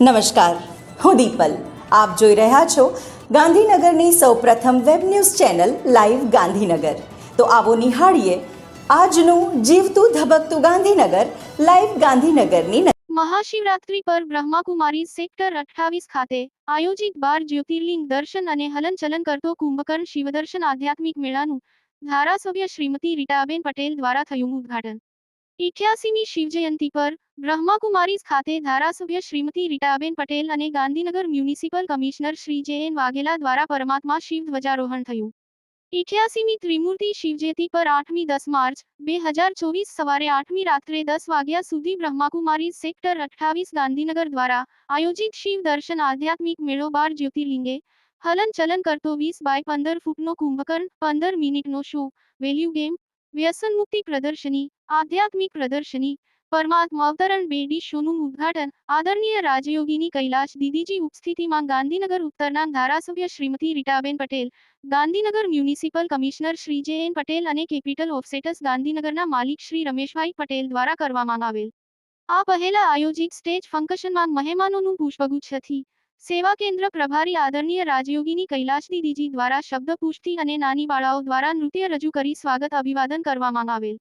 નમસ્કાર. હું દીપલ. આપ જોઈ રહ્યા છો ગાંધીનગરની સૌપ્રથમ web news channel live Gandhinagar. તો આવો નિહાળીએ આજનું જીવતું ધબકતું ગાંધીનગર લાઈવ ગાંધીનગરની મહાશિવરાત્રી પર બ્રહ્માકુમારી સેક્ટર અઠ્ઠાવીસ ખાતે આયોજિત બાર જ્યોતિર્લિંગ દર્શન અને હલનચલન કરતો કુંભકર્ણ શિવદર્શન આધ્યાત્મિક મેળાનું ધારાસભ્ય શ્રીમતી રીટાબેન પટેલ દ્વારા થયું ઉદ્ઘાટન. ઇઠ્યાસીમી શિવજયંતિ પર બ્રહ્માકુમારીઝ ખાતે ધારાસભ્ય શ્રીમતી રીટાબેન પટેલ અને Gandhinagar municipal commissioner Shri J N Vaghela દ્વારા પરમાત્મા શિવ ધ્વજારોહણ થયું. ઇઠ્યાસીમી ત્રિમૂર્તિ શિવજયંતિ પર આઠમી દસ માર્ચ બે હજાર ચોવીસ સવારે આઠમી રાત્રે દસ વાગ્યા સુધી બ્રહ્માકુમારી સેક્ટર અઠ્ઠાવીસ ગાંધીનગર દ્વારા આયોજિત શિવ દર્શન આધ્યાત્મિક મેળો બાર જ્યોતિર્લિંગે હલન ચલન કરતો વીસ બાય પંદર ફૂટનો કુંભકર્ણ, પંદર મિનિટનો શો, વેલ્યુ ગેમ વ્યસન પ્રદર્શની, આધ્યાત્મિક પ્રદર્શની, પરમાત્મ અવતરણ બેડી શોનું ઉદ્ઘાટન આદરણીય રાજયોગીની કૈલાશ દીદીજી ઉપસ્થિતિમાં ગાંધીનગર ઉત્તરના ધારાસભ્ય Shrimati Ritaben Patel, Gandhinagar municipal commissioner Shri J N Patel અને કેપિટલ ઓફસેટસ ગાંધીનગરના માલિક શ્રી રમેશભાઈ પટેલ દ્વારા કરવામાં આવેલ. આ પહેલા આયોજિત સ્ટેજ ફંક્શનમાં મહેમાનોનું પુષ્પગુચ્છથી સેવા કેન્દ્ર પ્રભારી આદરણીય રાજયોગીની કૈલાશ દીદીજી દ્વારા શબ્દપુષ્ટિ અને નાની બાળાઓ દ્વારા નૃત્ય રજૂ કરી સ્વાગત અભિવાદન કરવામાં આવેલ.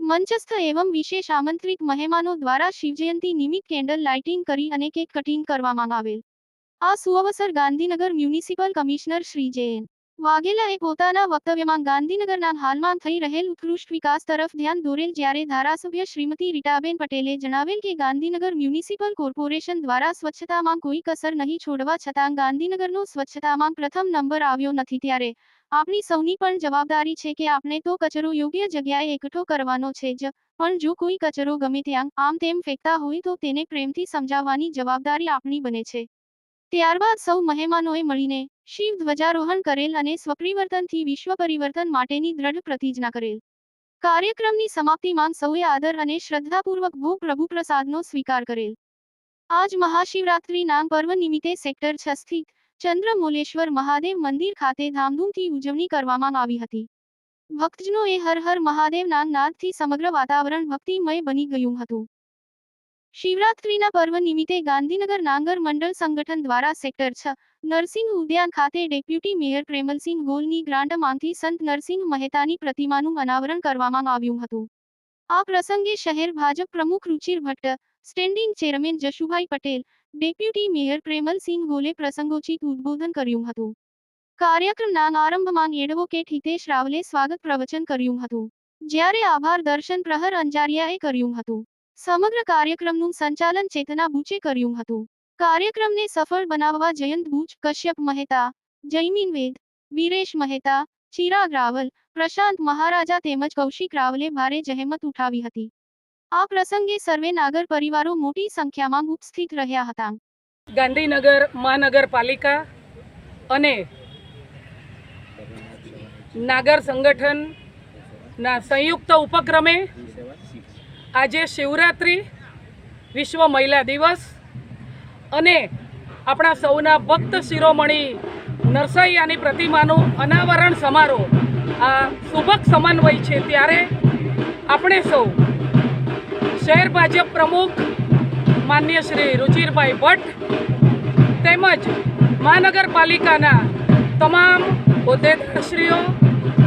મંચસ્થ એવં વિશેષ આમંત્રિત મહેમાનો દ્વારા શિવજયંતિ નિમિત્ત કેન્ડલ લાઇટિંગ કરી અને કેક કટિંગ કરવામાં આવેલ. આ સુઅવસર Gandhinagar municipal commissioner Shri J N. વાઘેલાએ પોતાના વક્તવ્યમાં ગાંધીનગરના હાલમાં થઈ રહેલ ઉત્કૃષ્ટ વિકાસ તરફ ધ્યાન દોરેલ જ્યારે ધારાસભ્ય શ્રીમતી રીટાબેન પટેલે જણાવેલ કે ગાંધીનગર મ્યુનિસિપલ કોર્પોરેશન દ્વારા સ્વચ્છતામાં કોઈ કસર નહીં છોડવા છતાં ગાંધીનગરનો સ્વચ્છતામાં પ્રથમ નંબર આવ્યો નથી ત્યારે આપણી સૌની પણ જવાબદારી છે કે આપણે તો કચરો યોગ્ય જગ્યાએ એકઠો કરવાનો છે જ, પણ જો કોઈ કચરો ગમે ત્યાં આમ તેમ ફેંકતા હોય તો તેને પ્રેમથી સમજાવવાની જવાબદારી આપણી બને છે. ત્યારબાદ સૌ મહેમાનોએ મળીને શિવ ધ્વજારોહણ કરેલ અને સ્વપરિવર્તનથી વિશ્વ પરિવર્તન માટેની દ્રઢ પ્રતિજ્ઞા કરેલ. કાર્યક્રમની સમાપ્તિમાં સૌએ આદર અને શ્રદ્ધાપૂર્વક ભૂ પ્રભુ પ્રસાદનો સ્વીકાર કરેલ. આજ મહાશિવરાત્રિના પર્વ નિમિત્તે સેક્ટર છ સ્થિત ચંદ્રમોલેશ્વર મહાદેવ મંદિર ખાતે ધામધૂમથી ઉજવણી કરવામાં આવી હતી. ભક્તજનોએ હર હર મહાદેવના નાદથી સમગ્ર વાતાવરણ ભક્તિમય બની ગયું હતું. શિવરાત્રિના પર્વ નિમિત્તે ગાંધીનગર નાંગર મંડળ સંગઠન દ્વારા સેક્ટર છ, નરસિંહ ઉદ્યાન ખાતે ડેપ્યુટી મેયર પ્રેમલસિંહ ગોલની ગ્રાન્ટમાંથી સંત નરસિંહ મહેતાની પ્રતિમાનું અનાવરણ કરવામાં આવ્યું હતું. આ પ્રસંગે શહેર ભાજપ પ્રમુખ Ruchir Bhatt, standing chairman Jashubhai Patel, deputy mayor Premalsinh Gole પ્રસંગોચિત ઉદ્બોધન કર્યું હતું. કાર્યક્રમના આરંભમાં એડવોકેટ હિતેશ રાવલે સ્વાગત પ્રવચન કર્યું હતું. જ્યારે આભાર દર્શન પ્રહર અંજારિયાએ કર્યું હતું. સમગ્ર કાર્યક્રમનું સંચાલન ચેતના બુચે કર્યું હતું. કાર્યક્રમને સફળ બનાવવા જયંત બુચ કશ્યપ મહેતા જયમીન વેદ, વીરેશ મહેતા ચિરાગ રાવલ પ્રશાંત મહારાજા તેમજ કૌશિક રાવલે ભારે જહેમત ઉઠાવી હતી. આ પ્રસંગે સર્વે નાગર પરિવારો મોટી સંખ્યામાં ઉપસ્થિત રહ્યા હતા. ગાંધીનગર મહાનગરપાલિકા અને નાગર સંગઠનના સંયુક્ત ઉપક્રમે આજે શિવરાત્રિ, વિશ્વ મહિલા દિવસ અને આપણા સૌના ભક્ત શિરોમણી નરસૈયાની પ્રતિમાનું અનાવરણ સમારોહ. આ સુભક સમન્વય છે ત્યારે આપણે સૌ શહેર ભાજપ પ્રમુખ માન્ય શ્રી રુચિરભાઈ ભટ્ટ તેમજ મહાનગરપાલિકાના તમામ હોદ્દેદારશ્રીઓ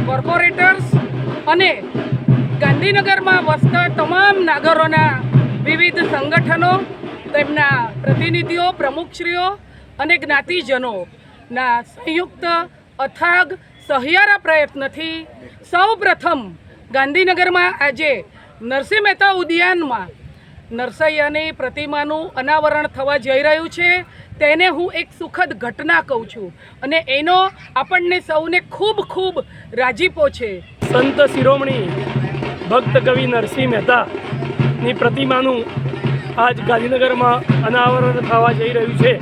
કોર્પોરેટર્સ અને ગાંધીનગરમાં વસતા તમામ નાગરોના વિવિધ સંગઠનો, તેમના પ્રતિનિધિઓ, પ્રમુખશ્રીઓ અને જ્ઞાતિજનોના સંયુક્ત અથાગ સહિયારા પ્રયત્નથી સૌ પ્રથમ ગાંધીનગરમાં આજે નરસિંહ મહેતા ઉદ્યાનમાં નરસૈયાની પ્રતિમાનું અનાવરણ થવા જઈ રહ્યું છે. તેને હું એક સુખદ ઘટના કહું છું અને એનો આપણને સૌને ખૂબ ખૂબ રાજીપો છે. સંત શિરોમણી ભક્ત કવિ નરસિંહ મહેતાની પ્રતિમાનું આજ ગાંધીનગરમાં અનાવરણ થવા જઈ રહ્યું છે.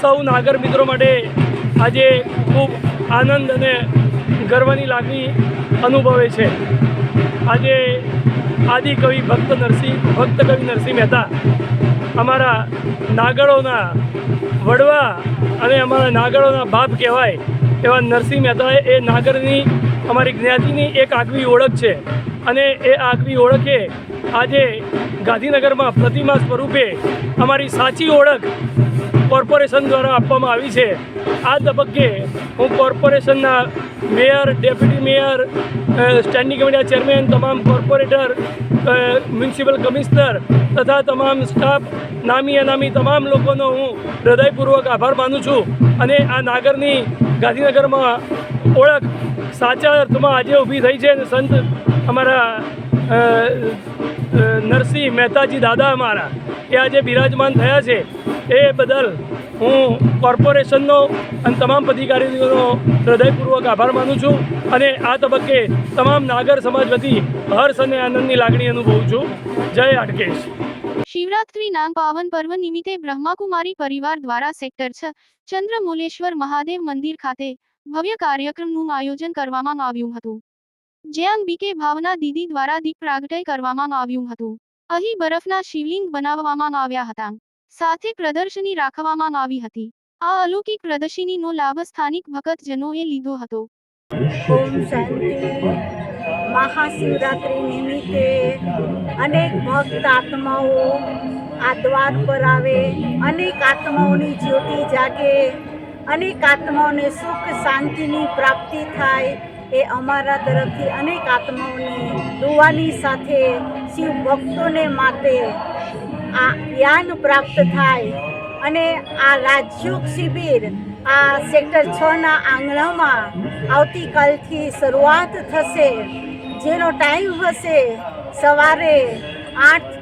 સૌ નાગર મિત્રો માટે આજે ખૂબ આનંદ અને ગર્વની લાગણી અનુભવે છે. આજે આદિકવિ ભક્ત નરસિંહ, ભક્ત કવિ નરસિંહ મહેતા અમારા નાગરોના વડવા અને અમારા નાગરોના બાપ કહેવાય એવા નરસિંહ મહેતા એ નાગરની અમારી જ્ઞાતિની એક આગવી ઓળખ છે. અને એ આગવી ઓળખે આજે ગાંધીનગરમાં પ્રતિમા સ્વરૂપે અમારી સાચી ઓળખ કોર્પોરેશન દ્વારા આપવામાં આવી છે. આ તબક્કે હું કોર્પોરેશનના મેયર, ડેપ્યુટી મેયર સ્ટેન્ડિંગ કમિટીના ચેરમેન, તમામ કોર્પોરેટર મ્યુનિસિપલ કમિશનર તથા તમામ સ્ટાફ, નામી, અનામી તમામ લોકોનો હું હૃદયપૂર્વક આભાર માનું છું અને આ નાગરની ગાંધીનગરમાં ઓળખ સાચા અર્થમાં આજે ઊભી થઈ છે અને સંત અમારા નરસિંહ મહેતાજી દાદા અમારા, એ આજે બિરાજમાન થયા છે. એ બદલ હું કોર્પોરેશનનો અને તમામ અધિકારીઓનો હૃદયપૂર્વક આભાર માનું છું અને આ તબક્કે તમામ નાગર સમાજ વતી હર્ષ અને આનંદની લાગણી અનુભવું છું. જય હાટકેશ શિવરાત્રી નામ પાવન પર્વ નિમિત્તે બ્રહ્માકુમારી પરિવાર દ્વારા સેક્ટર છ, ચંદ્રમુલેશ્વર મહાદેવ મંદિર ખાતે ભવ્ય કાર્યક્રમનું આયોજન કરવામાં આવ્યું હતું. જ્યાં અંબિકે ભાવના દીદી દ્વારા દીપ પ્રાગટય કરવામાં આવ્યું હતું. અહીં બરફના શિવલિંગ બનાવવામાં આવ્યા હતા. સાથે પ્રદર્શની રાખવામાં આવી હતી. આ અલૌકિક પ્રદર્શનીનો લાભ સ્થાનિક ભક્તજનોએ લીધો હતો. ઓમ શાંતિ. મહાશિવરાત્રિ નિમિત્તે અનેક ભક્ત આત્માઓ આ દ્વાર પર આવે. અનેક આત્માઓની જ્યોતિ જાગે. અનેક આત્માઓને સુખ, શાંતિની પ્રાપ્તિ થાય. એ અમારા તરફથી અનેક આત્માઓને દુવાની સાથે શિવ ભક્તોને માટે આ જ્ઞાન પ્રાપ્ત થાય અને આ રાજયોગ શિબિર આ સેક્ટર છ ના આંગણામાં આવતીકાલથી શરૂઆત થશે. જેનો ટાઈમ હશે સવારે આઠ